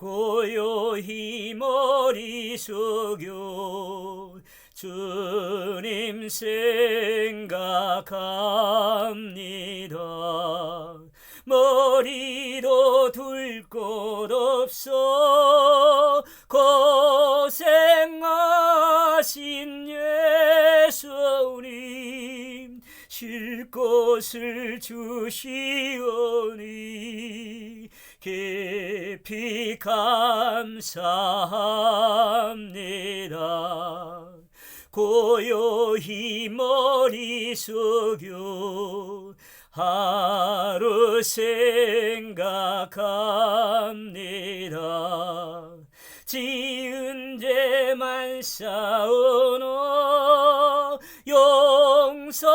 고요히 머리 숙여 주님 생각합니다. 머리도 둘 곳 없어 쉴 곳을 주시오니 깊이 감사합니다. 고요히 머리 숙여 하루 생각합니다. 지은 죄만 쌓으노 용서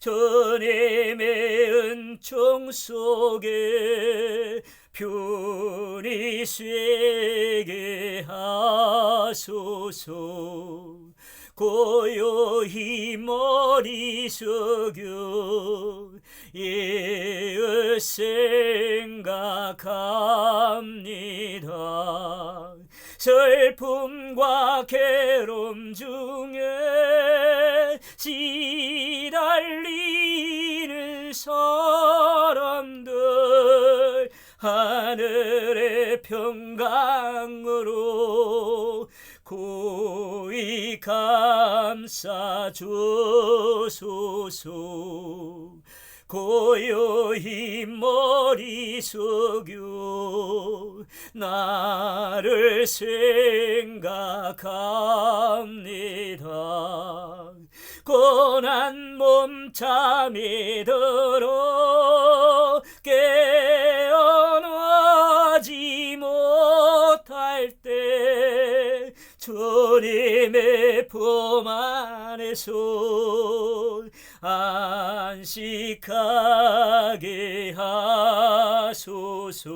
주님의 은총 속에 편히 쇠게 하소서. 고요히 머리 숙여 예을 생각합니다. 슬픔과 괴로움 중에 사람들 하늘의 평강으로 고이 감싸 주소서. 고요히 머리 숙여 나를 생각합니다 고난 몸 잠이 들어 깨어나지 못할 때 주님의 품 안에서 안식하게 하소서.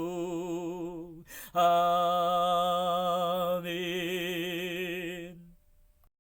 아멘